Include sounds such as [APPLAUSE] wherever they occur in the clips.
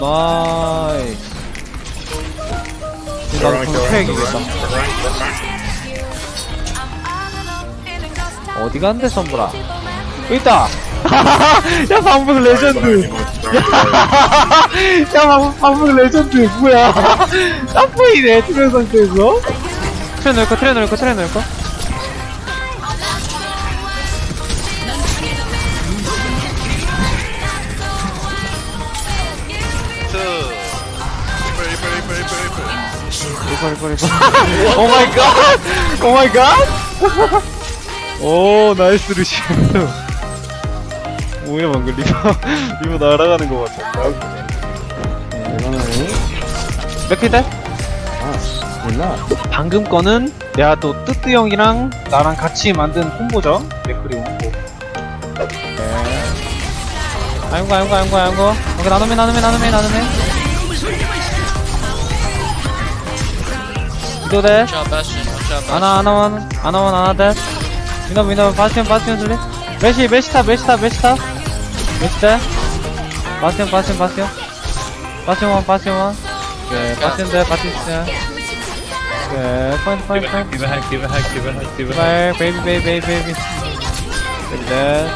나이스. 나도 그럼 패야겠다. 어디 간대, 선불아? 여기 있다! [LAUGHS] 야, 방금 레전드! [LAUGHS] 야, 방금, 방금 레전드, 뭐야? 딱 보이네, 투명 상태에서. 트레 넣을 거, 트레 넣을 거, 트레 넣을 거. 리퍼, 리퍼, 리퍼. 오 마이 갓! 오 마이 갓! 오, 나이스 루시. 뭐야, 방금 리퍼, [LAUGHS] 리퍼 날아가는 거 같아. 이거는 몇 킬대? 아 몰라 방금 거는 내가 또 뜨뜨 형이랑 나랑 같이 만든 콤보죠. 맥크리 콤보. 네. 아이고 아이고 아이고 아이고. 오케이 나눔해 나눔해 나눔해 나눔해. Out, Bastion. Watch out, Bastion. 아나 아나 원 아나 원 아나 대. 미너 미너 바스티온 바스티온 슬리. 메시 메시타 메시타 메시타. 메시타. 바스티온 바스티온 바스티온. 바스티온 원 바스티온 원. 오케이 바스티온 대 바스티온. 오케이 포인트 포인트 포인트. Give a hack, give a hack, give a hack, give a hack. 제발 베이비 베이비 베이비 베이비 네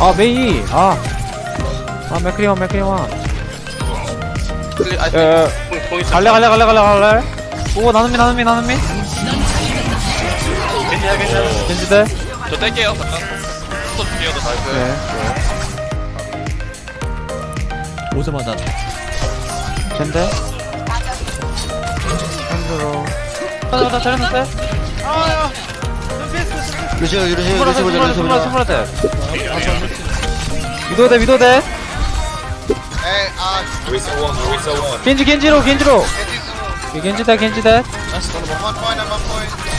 아, 메이! 아! 아, think 에, point- point 갈래, 갈래, 갈래, 갈래, 갈래. 오, 나눔이, 나눔이, 나눔이. 괜찮아, 괜찮아. 겐지대. 저 뗄게요. 잠깐. 또 줄게요, 너 나이스. 네. 오자마자 젠데. 자, 잘했는데? 루시오 루시오 루시오 보자 루시오 보자 스물하세. 위도대, 위도대. 겐지, 겐지로, 겐지로. 오케이, 겐지대, 겐지대.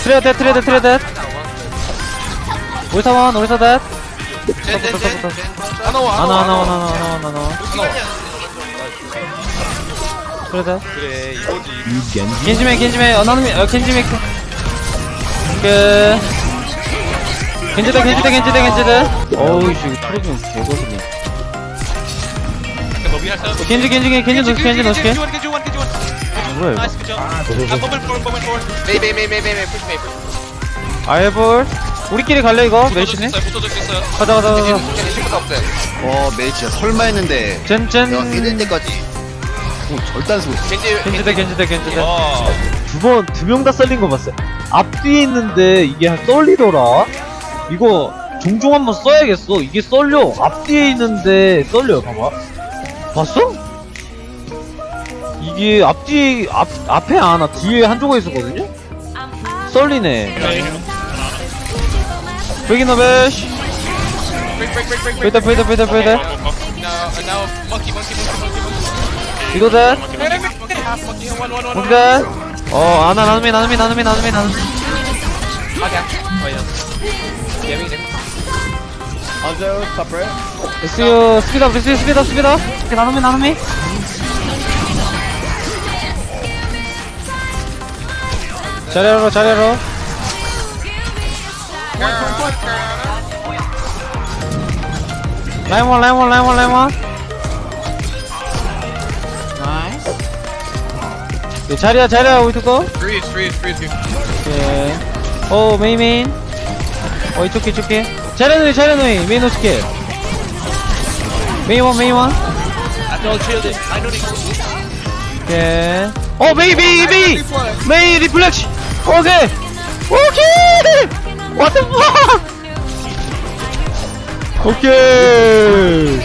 트레데, 트레데, 트레데. 오리사원, 오리사대. 젠, 젠, 젠. 붙어, 붙어, 젠. 하나 와, 하나, 하나, 와. 하나, 하나, 하나, 하나, 하나. 트레데. 그래, 이거지. 겐지메, 겐지메, 어, 나는, 어, 겐지메. 그. 겐지대, 겐지대, 겐지대, 겐지대. 어우, 씨, 이거 트레딩 개거슬리. 약간 너비 할 사람. 겐지, 겐지, 겐지, 겐지 넣을게, 겐지 넣을게. 겐지 원, 겐지 원, 겐지 원. 뭐야, 이거. 나이스, 그죠? 아, 버블 볼, 버블 볼. 메이, 메이, 메이, 메이, 메이, 메이, 푸시 메이, 푸시. 아이볼. 우리끼리 갈래, 이거? 붙어줄 수 있어요. 가자, 가자, 가자. 없어요. 어 메이 진짜 설마 했는데 젠, 젠. 내가 이럴 때까지 오 절단 수 겐지, 겐지대, 겐지대, 겐지대. 와. 두 번, 두 명 다 썰린 거 봤어요. 앞뒤에 있는데 이게 썰리더라? 이거 종종 한번 써야겠어. 이게 썰려. 앞뒤에 있는데 썰려요. 봐봐. 봤어? 이게 앞뒤에, 앞, 앞에 안 와. 뒤에 한 조각 있었거든요? 썰리네. now, monkey, monkey, monkey, monkey, monkey. 이거 돼? 뭔데? 어, 아나, 나눔이, 나눔이, 나눔이, 나눔이, 나눔이. Yeah. Yeah, we did. SU, 스피드업, SU, 스피드업, 스피드업. 이렇게 나눔이, 나눔이. 자리하러, 자리하러. 라이몬, 라이몬, 라이몬, 라이몬. 나이스. 네, 자리야, 자리야, 우리 두고. Freeze, freeze, freeze. 오케이. 오, 메인, 메인. 어, 이쪽, 이쪽게. 자리누이, 자리누이. 메인 오스케. 메인 원, 메인 원. Know the. 오케이. 어, 메이, 메이, 메이! 메이 리플렉시! 오케이! 오케이! What the fuck! 오케이!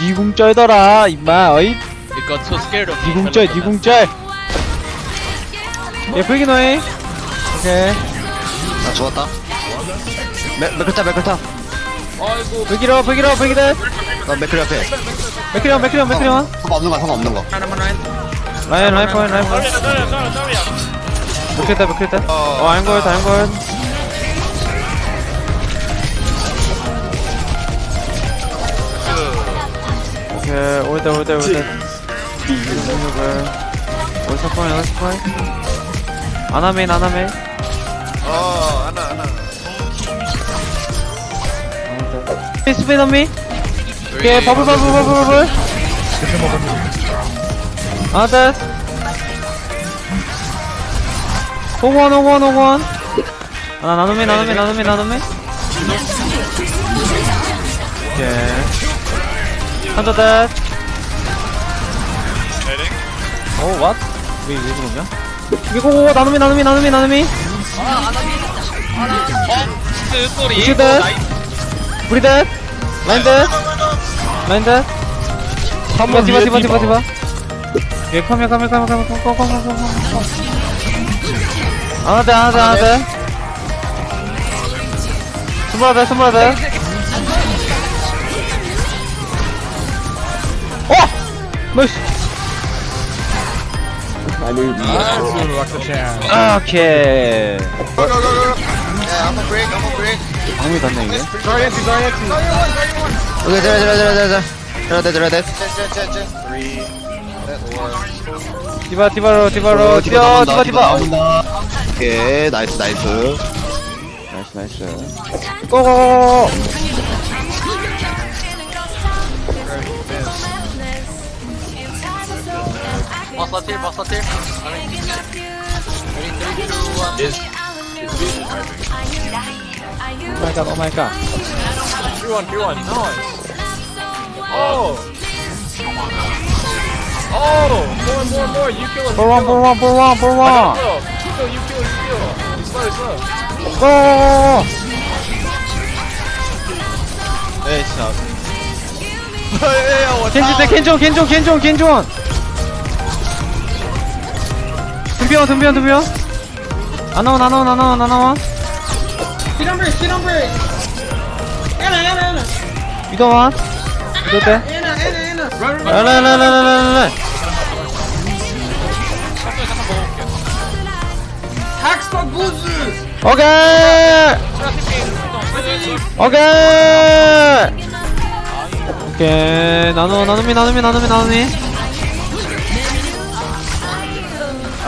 니 궁짤더라, 임마, 어이? It got so scared of 니. 궁짤, 니 궁짤! 예쁘게 너희. 오케이. 아 좋았다 맥 맥클타 맥클타 아이고. 백이러, 백이러, 백이러. 어 맥클 옆에 맥크리온, 맥크리온, 맥크리온. 상관 없는 거 상관 없는 거 라인, 라인 포인, 라인 포인. 맥크리다, 맥크리다. 어, 아인걸, 아인걸. 오케이, 올때, 올때, 올때. 어디서 포인, 어디서 포인? 아나메인 아나메인 어 하나 하나 스페인 언미? 오케이 버블 버블 버블 버블. 아들. 호구원 호구원 호구원. 아 나눔이 나눔이 나눔이 나눔이 오케이 한자 대. 오, 왓? 왜, 왜 그러냐? 이거, 고 나눔이, 나눔이, 나눔이, 나눔이. 그 소리 이슈 대 우리 대 라인 대 라인 대 디바, 디바, 디바, 디바, 디바. 예, 컴이야, 컴이야, 컴이야, 컴이야, 컴, 컴, 컴, 컴, 컴, 컴. 하나 대, 하나 대, 하나 대. 스물하 대, 스물하 대. 어! 나이스. 오케이. Yeah, I'm a break, I'm a break. 방미 닿네, 이게. 오케이 들어 들어 들어 들어 들어 들어 들어 들어 Check, check, check, check. Three. That one. 디바, 디바로, 디바로, 뛰어, 디바, 디바. 오케이 나이스 나이스 나이스, 나이스. 고고고 버서틸, 버서틸. Ready, three, two, one. 오 마이 갓, 오 마이 갓. Q1, Q1. Nice. Oh. Oh, more, more, more. You kill him. 볼 원, 볼 원, 볼 원, 볼 원. You kill, you kill, you kill. Slow, slow. 고고고고. Hey, stop. hey, yo, 겐지 대 겐존, 겐존, 겐존, 겐존. 덤벼 덤벼 덤벼 안나온 안나온 안나온 안나온 이거 실험 이거 에나 라라라라라라라 오케이. 오케이. 오케이. 나누 나누미 나누미 나누미 나누미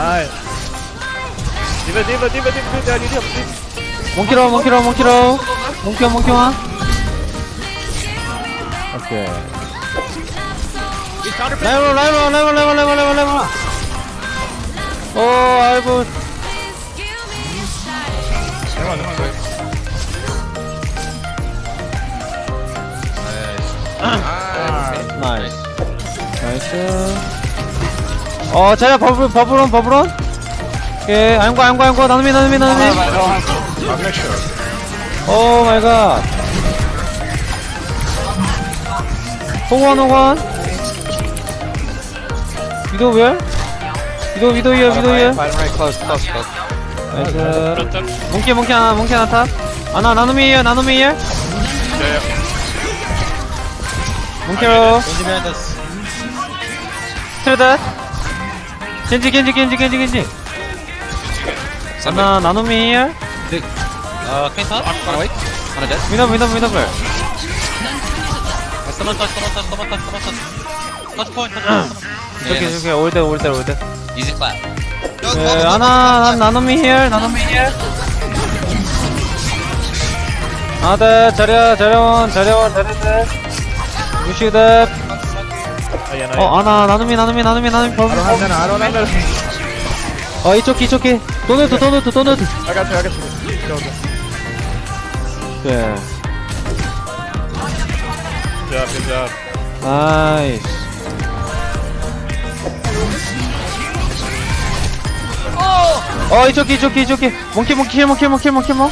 Alright. Diva, diva, diva, diva, diva, diva, diva. 몽키로, 몽키로, 몽키로. 몽키와, 몽키와. 오케이. 레몬, 레몬, 레몬, 레몬, 레몬, 레몬, 레몬. 오, 아이고. 나이스. 나이스. 어, 자야 버블, 버블온, 버블온. 오케이, 아영과, 아영과, 아영과, 나눔이, 나눔이, 나눔이. 오 마이 갓. 호건, 호건. 위도 왜? 위도, 위도 이어, 위도 이어. Right, right, close, close, close. 나이스. 몽키, 몽키 하나, 몽키 하나 탑. 아나, 나눔이 이어, 나눔이 이어. 몽키로. 스트레다. 겐지 겐지 겐지 겐지 겐지 하나 나눔이 네. 아, 캔타? 파라와이? 하나 넷? 미너블 미너블 미너블 스마타, 스마타, 스마타, 스마타. 터치 포인트, 터치 포인트. 오케이 오케이 올드 올드 올드 이즈 빠. 그, 네, 하나 나노미 힐 나노미 힐 아들 자려 자려원 자려원 자려들 루시드 대. Oh, yeah, no, 어, 아나, 나눔이, 나눔이, 나눔이, 나눔이, have I don't have that. 어, 이쪽, 이쪽이. 도네트, 도네트, 도네트. I got you, I got you. Go, go. 네. Good job. 나이스. 어, 이쪽이, 이쪽이, 이쪽이. 몽키, 몽키, 힐, 몽키, 몽키, 몽키, 몽.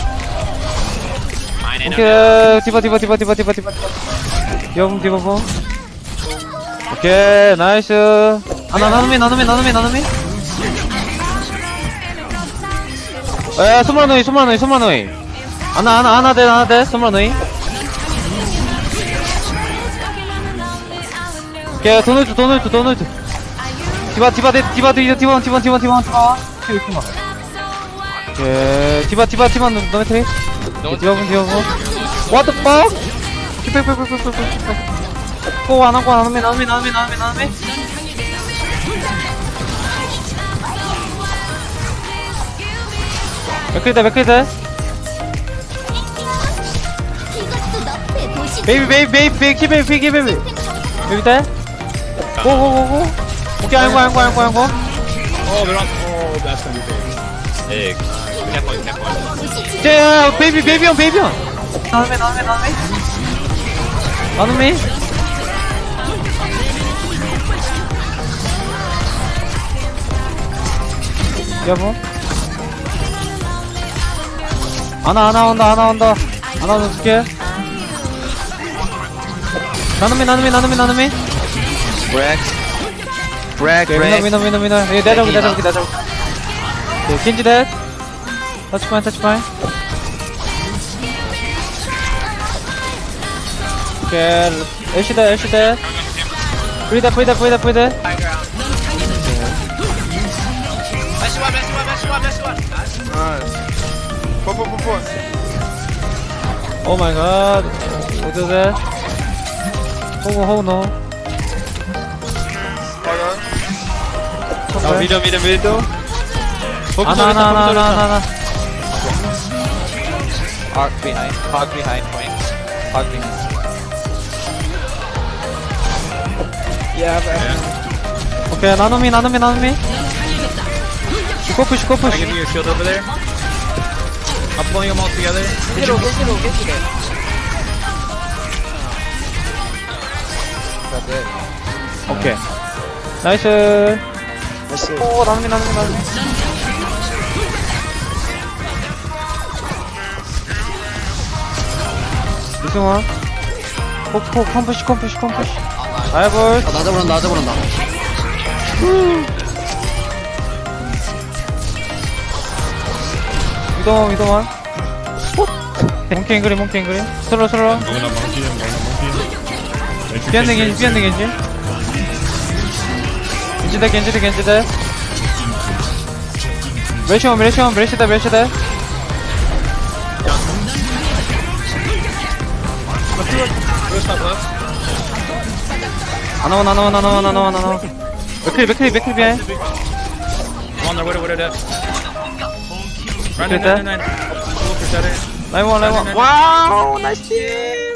몽키, 디바, 디바, 디바, 디바, 디바, 디바. 여분, 디바, 보. 오케이, 나이스. 아, 나, 나눔이, 나눔이, 나눔이, 나눔이. 에, 스물노이, 스물노이, 스물노이. 하나, 하나, 하나 돼, 하나 돼, 스물노이. 오케이, 줘, 돈을 줘. 디바, 디바, 디- 디바, 디바, 디바, 디바, 디바, 디바, 디바. 디바. 오케이, 디바, 디바, 디바, 너- 너네 트레이. 디바 분, 디바 분. What the fuck? 고 안하고 안하면 안하면 안하면 안하면 안하면. 맥클대 맥클대 베이비 베이비 베이비 베이비 키베이비 베이비 베이비. 베이비 대 고고고고. 오케이 알고 알고 알고 알고. 어 메랑 어 나스타 밑에 에 그냥 거 그냥 거. 제야 아, 베이비 베이비 형 베이비 형. 나누미 나누미 나누미 나누미 여보? 하나 하나 온다 하나 온다. 하나 넣어줄게. 나눔이 나눔이 나눔이 나눔이. 브렉 브렉 브렉 위너 위너 위너 예 내려오기 내려오기 내려오기 오케이 겐지 댓 터치파인 터치파인. 오케이 애쉬 댓 애쉬 댓 프리다 프리다 프리다 프리다 one, last one. Nice. Pop, pop, pop, pop. Oh my god. What is that? 호구 호구 너. 아 미려 미려 밀도. 아나나나나나. Arc behind. Arc behind point. Arc behind. Yeah, man. 오케이 나눔이 나눔이 나눔이. Go push, go push. I give you a shield over there. I'm pulling them all together. Did you... That's it. Okay. 나이스. 나이스. 오, 나는 게 나는 게 나는 게. 이승환. 콕콕 컴푸시 컴푸시 컴푸시. 아이볼. 아, 낮아버린다 낮아버린다. 위도 위도만 몽킹 그림 몽킹 그림 슬로 슬로 피한데 겐지 피안되 겐지. 겐지대 겐지대 겐지대. 메시온 메시온 메시다 메시다 안 나와 안 나와 안 나와 안 나와 안 나와 맥클리 맥클리 맥클리 비해 아, 나 버려 버려 버려. Run, Get run, run, run, run. Pull up your shutter. 라이원 라이원 와우 나이스